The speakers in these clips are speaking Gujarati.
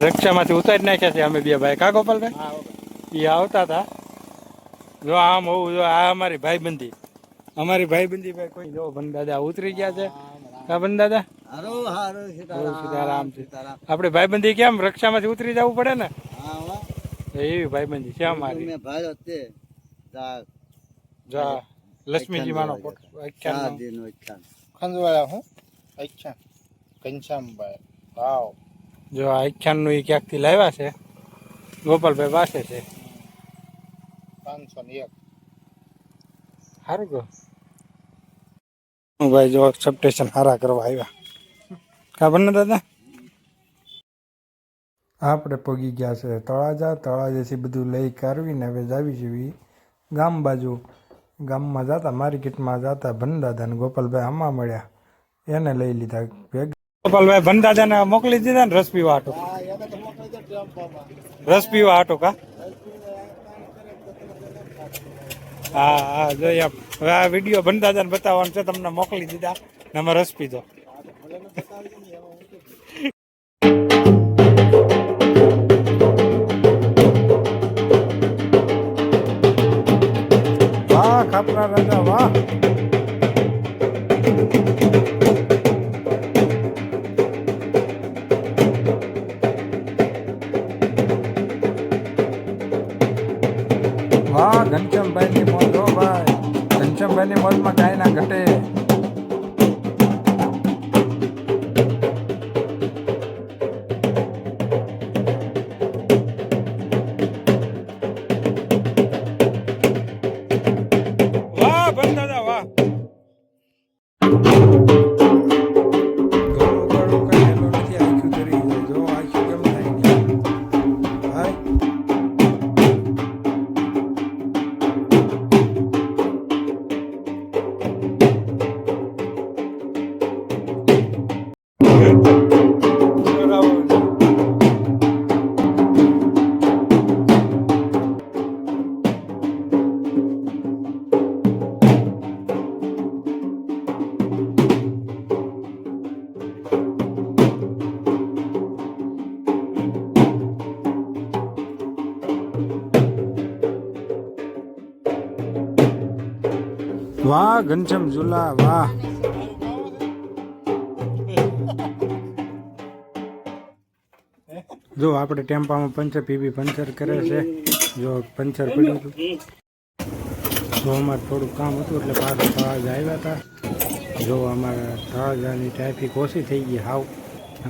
રક્ષામાંથી ઉતારી નાખ્યા છે અમે બે ભાઈ. કા ગોપાલભાઈ? એ આવતા હતા. જો આમ હોવું જો આ અમારી ભાઈબંધી. અમારી ભાઈબંધી ભાઈ કોઈ જો ભન દાદા ઉતરી ગયા છે. કા ભન દાદા હારો હારો સીતારામ આપણે ભાઈબંધી કેમ રક્ષામાંથી ઉતરી જવું પડે ને? એવી ભાઈબંધી છે અમારી. જો. લક્ષ્મીજી માનો વચ્ચા ખંજવાળા હું અચ્છા ઘનશ્યામભાઈ. વાવ. જો આ આખ્યાનનું એ ક્યાંકથી લાવ્યા છે? ગોપાલભાઈ પાસે છે. પાંચસો ને એક. સારું કહો. હું ભાઈ જો સબસ્ટેશન હારા કરવા આવ્યા. ખબર ને દાદા? આપણે પગી ગયા છે તળાજા. તળાજાથી બધું લઈ કાઢવીને હવે જાવી જેવી ગામ બાજુ. ગામમાં જતા માર્કેટમાં જતા ભનદાદા ને ગોપાલભાઈ આમાં મળ્યા. એને લઈ લીધા ભેગ. ગોપાલભાઈ ભનદાદાને મોકલી દીધા ને રસ પીવા હાટો. રસ પીવા હાટો કા? હા હા જોઈએ આપ હવે આ વીડિયો ભનદાદાને બતાવવાનો છે તમને મોકલી દીધા ને અમે રસ પીધો. વાહ ખાપરા રાજા વાહ. વાહ ઘનશ્યામભાઈ ની મોજ હો ભાઈ. ઘનશ્યામભાઈ ની મોજમાં કાંઈ ના ઘટે. વાહ, ઘનશ્યામ ઝુલા, વાહ. જો આપણે ટેમ્પામાં પંચર પીબી પંચર કરે છે. જો પંચર પડ્યું હતું. જો અમારે થોડું કામ હતું એટલે પાછા તળાજા આવ્યા હતા. જો અમારે તળાજાની ટ્રાફિક ઓછી થઈ ગઈ હાવ.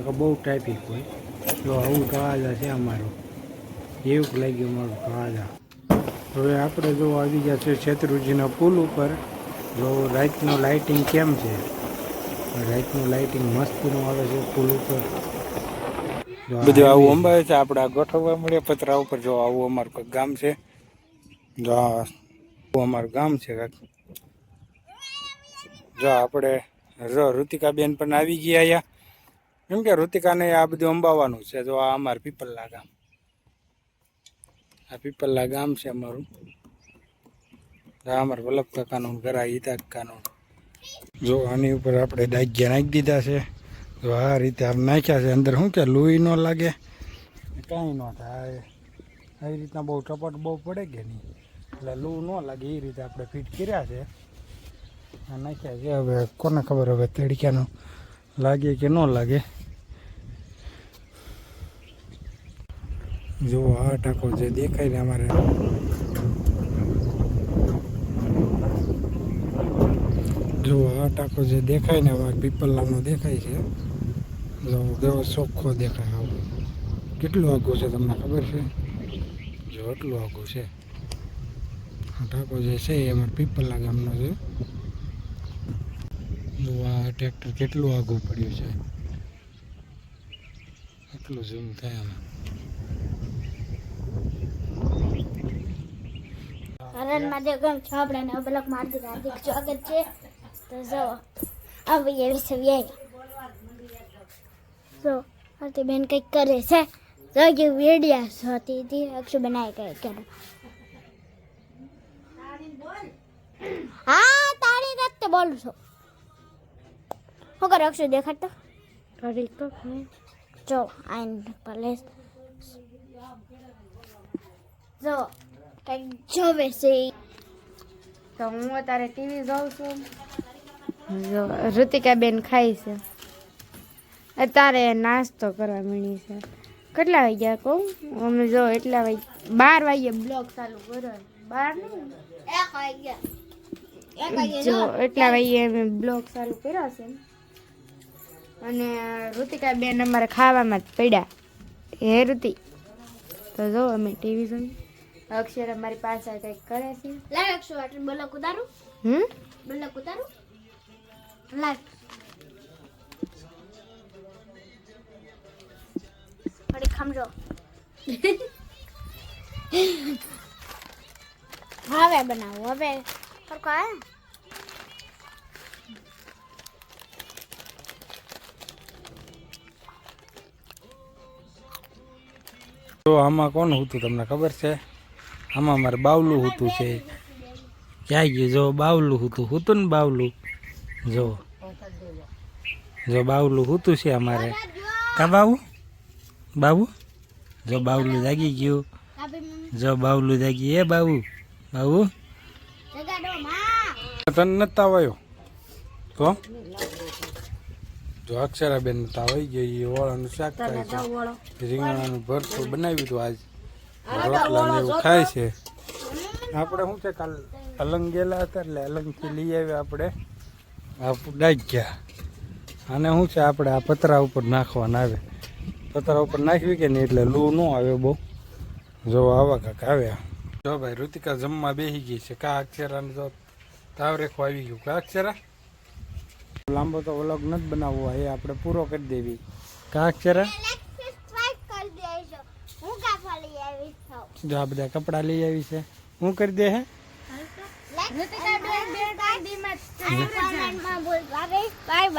કે બહુ ટ્રાફિક હોય. જો આવું તળાજા છે અમારું. એવું લાગ્યું અમારું તળાજા. હવે આપણે જો આવી ગયા છે શેત્રુજીના પુલ ઉપર. જો રાતનું લાઇટિંગ કેમ છે? રાતનું લાઇટિંગ મસ્તીનું આવે છે પુલ ઉપર. બધું આવું અંબાવે છે આપણે આ ગોઠવવા મળે પતરા ઉપર. જો આવું અમારું ગામ છે. જો અમારું ગામ છે જો આપણે ઋતિકાબેન પણ આવી ગયા અહીંયા. કેમ કે ઋતિકાને આ બધું અંબાવાનું છે. જો આ અમારું પીપલ્લા ગામ. આ પીપલ્લા ગામ છે અમારું. અમારા વલ્લભ કાકાનું ઘર હિતા કાકાનું જો આની ઉપર આપણે ડાગ્યા નાખી દીધા છે, તો આ રીતે આમ નાખ્યા છે. અંદર શું કે લોહી ન લાગે? કાંઈ ન થાય. આવી રીતના બહુ ટપટ બહુ પડે કે નહીં? એટલે લૂ ન લાગે એ રીતે આપણે ફિટ કર્યા છે. આ નાખ્યા છે. હવે કોને ખબર હવે તડક્યાનું લાગે કે ન લાગે? જો આ ટાંકો જે દેખાય ને અમારે જો આ ટાંકો જે દેખાય ને આવા પીપલ્લાનો દેખાય છે. જો કેવો ચોખ્ખો દેખાય આવો. કેટલું આઘું છે તમને ખબર છે? જો એટલું આઘું છે. આ ટાંકો જે છે એ અમારે પીપલ્લા ગામનો છે. જો આ ટ્રેક્ટર કેટલું આઘું પડ્યું છે. એટલું ઝૂમ થાય આમાં. હરણ મહાદેવ કેમ છો, આપણે બ્લોક મારતી હાર્દિક સ્વાગત છે. તો જો આવી એવી છે વ્યાય જો હતી બેન કંઈક કરે છે જો કે વેડિયા હતી હતી અક્ષુ બનાવી કંઈક કરે હા તારી રાત તો બોલું છું શું કરે અક્ષુ દેખાડતો ઘડી તો જો આઈન પલેસ જો કંઈક જોવે છે તો હું અત્યારે ટીવી જોઉં છું જો બેન ખાય છે. અત્યારે નાસ્તો કરવા મળી છે. કેટલા વાગ્યા કહું? અમે જો એટલા વાગે બાર વાગ્યે બ્લોક ચાલુ કરો બાર વાગ્યા. વાગ્યા જો એટલા વાગ્યે અમે બ્લોક ચાલુ કર્યો છે. અને ઋતિકા બેન અમારે ખાવામાં જ પડ્યા. હે ઋતિ? તો જો અમે ટીવી જોઈ. અક્ષર અમારી પાસે કંઈક કરે છે. લાવ અક્ષર આટલું બલક ઉતારું. હમ? બલક ઉતારું. લાવ થોડી ખમજો. હવે બનાવું હવે. સરખો તો આમાં કોણ હતું તમને ખબર છે? આમાં મારે બાવલું હતું છે. ક્યાં ગયું? જો બાવલું હતું. હતું ને બાવલું? જો. જો બાવલું હતું છે અમારે. કા બાબુ બાબુ જો બાવલું જાગી ગયું. જો બાવલું જાગી એ બાબુ બાબુ જગાડો તને નતા આવ્યો તો? જો અક્ષરાબેન આવી ગયો એ ઓળાનું શાક ખાય છે. રીંગણાનું ભરતું બનાવ્યું હતું આજ. રોટલા એવું ખાય છે. આપણે શું છે કાલ? અલંગ ગયેલા હતા એટલે અલંગથી લઈ આવ્યા આપણે. ડાઈ ગયા. અને શું છે? આપણે આ પતરા ઉપર નાખવાના આવે. પતરા ઉપર નાખવી કે નહીં એટલે લૂ ન આવે બહુ. જો આવા કાંક આવ્યા જો ભાઈ ઋતિકા જમવા બેસી ગઈ છે. કા અક્ષરાને જો તાવ રેખવા આવી ગયું. કા અક્ષરા? લાંબો તો વ્લોગ નથી બનાવવો એ આપણે પૂરો કરી દેવી. કા અક્ષરા? હું જો આ બધા કપડાં લઈ આવી છે. શું કરી દે હે લાઈક ઋતિકા બેન બેન કાઈ દી મત કોમેન્ટમાં બોલ બાય બાય